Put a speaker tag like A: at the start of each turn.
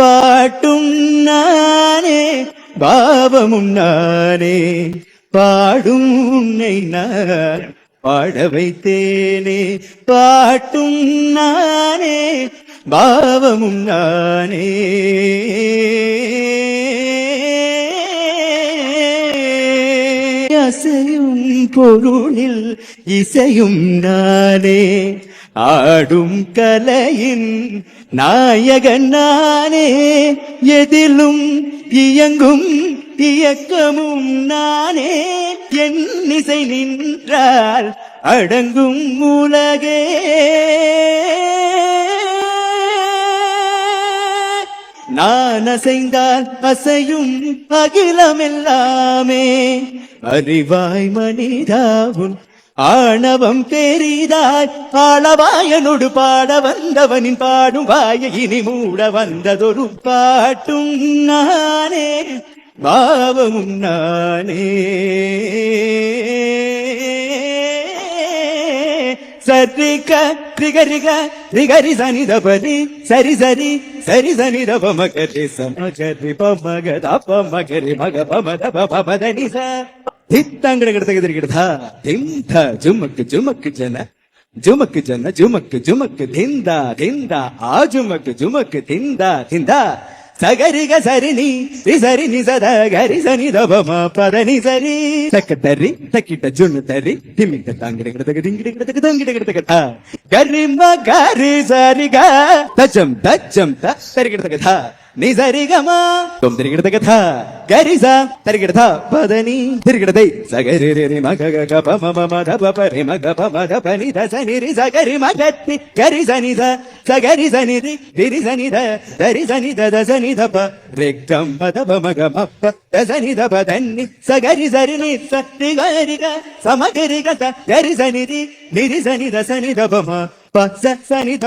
A: பாட்டும் நானே பாவமும் நானே பாடும் உன்னை நான் பாட வைத்தேனே பாட்டும் நானே பாவமும் நானே அசையும் பொருளில் இசையும் நானே. ஆடும் கலையின் நாயகன் நானே. எதிலும் இயங்கும் இயக்கமும் நானே. என் இசை நின்றால் அடங்கும் உலகே. நான் அசைந்தால் அசையும் அகிலமெல்லாமே. அறிவாய் மனிதாவும் ஆணவம் பெரிதாய் ஆளவாயனொடு பாட வந்தவனின் பாடும் வாய இனி மூட வந்ததொரு பாட்டும் நானே பாவமும் நானே. சரிக ரிகரிக ரிகரி சனி தபரி சரி சரி சரி சனி தப சமகரி பமக பமகரி மக பமத தப பமதனி ச தித்தங்கட கிடத்தக திருக்கிடதா திந்த ஜுமக்கு ஜுமக்கு ஜன ஜுமக்கு ஜன ஜுமக்கு ஜுமக்கு திந்தா திந்தா ஆ ஜுமக்கு ஜுமக்கு திந்தா திந்தா சகரிக சரினி ரி சரி நி சத கரி சனி தபம பதனி சரி. தக்க தரி தக்கிட்ட ஜுன்னு தரி திமிக்க தாங்கிட கிடத்தக திங்கிட கிடத்தக தங்கிட கிடத்தக தா கரிம கரி சரிக. தச்சம் தச்சம் த சரி கிடத்தக தா. நீ சரிகமா தொம் నిజరిగమా? తొమ్ తిరిగిడద కథ గరిజ. తిరిగిడద పదని. తిరిగిడదై సగరి రి మగ గ ప మ మ ద ప ప రి మ గ ప మ ద ప ని ద స ని రి సగరి మ గ తి గరి స ని ద సగరి స ని రి రి స ని ద దరి స ని ద ద స ని ద ప. రిక్తం మ ద ప మ గ మ ప ద స ని ద ప దన్ని సగరి స రి ని స రి గ రి గ స మ గ రి గ ద గరి స ని రి రి స ని ద స ని ద ప మ ప స స ని ద